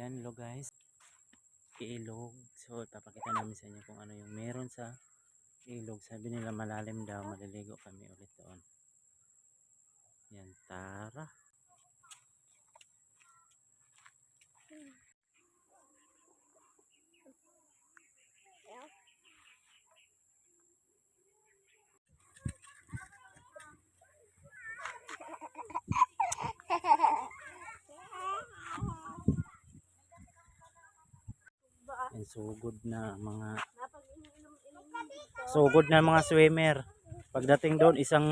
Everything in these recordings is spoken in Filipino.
Ayan lo guys. Ilog. So papakita namin sa inyo kung ano yung meron sa ilog. Sabi nila malalim daw. Maliligo kami ulit doon. Yan tara. Yan sugod na mga sugod na mga swimmer. Pagdating doon isang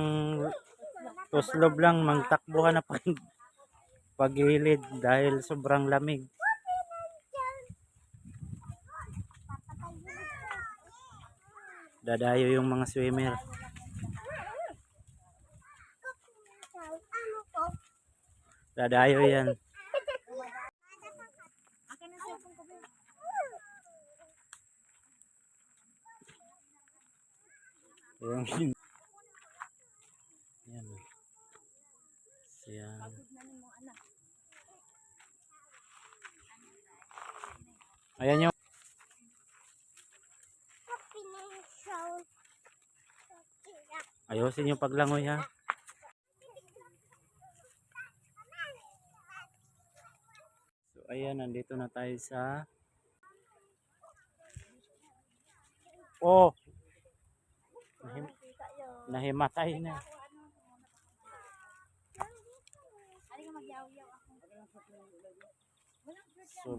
tuslob lang magtakbuhan na pag pagilid dahil sobrang lamig. Dadayo yung mga swimmer. Dadayo yan. Yung Yan. Siya. Ayan yung Ayusin yung paglangoy ha. So ayan, nandito na tayo sa Oh. Nahim nahimatay na. So.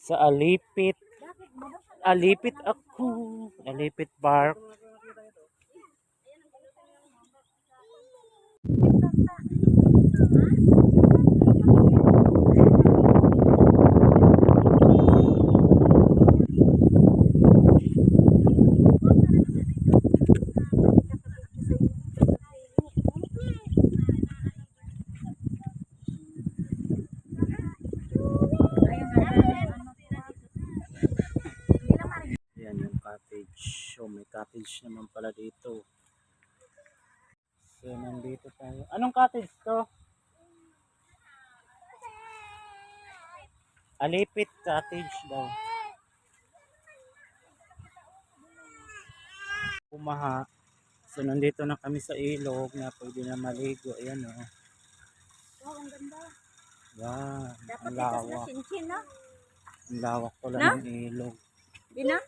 Sa Alipit. Alipit ako. Alipit Park. Yan yung cottage. So may cottage naman pala dito. So nandito tayo. Anong cottage to? Alipit cottage daw. Pumaha. So nandito na kami sa ilog na pwede na maligo. Ayan o. Oh. Wow, ang ganda. Wow. Dapat Ang ito sa lawak. chinchin, no? Ang lawak pala Na? ng ilog. Di na?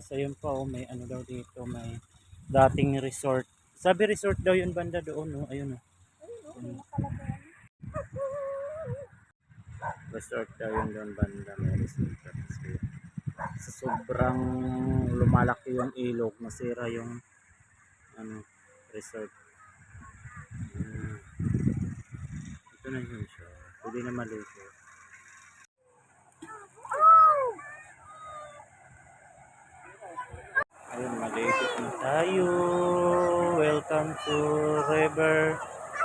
Tapos ayun pa oh, may ano daw dito, may dating resort. Sabi resort daw yun banda doon, no? Ayun oh. Ayun. Resort daw yun doon banda, may resort. Kasi sa sobrang lumalaki yung ilog, masira yung ano, resort. Ah. ito na yun siya. Pwede na maligo. Ayun, maligot na tayo. Welcome to River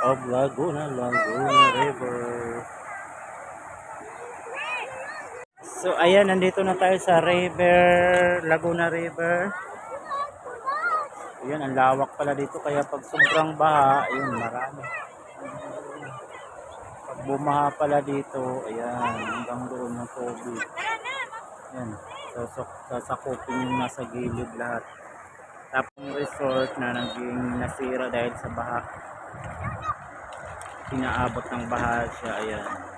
of Laguna, Laguna River. So, ayan, nandito na tayo sa River, Laguna River. Ayan, ang lawak pala dito. Kaya pag sobrang baha, ayun, marami. Pag bumaha pala dito, ayan, hanggang doon ng tubig. Ayan, sasakupin yung nasa gilid lahat. Tapos yung resort na naging nasira dahil sa baha. Pinaabot ng baha siya, ayan.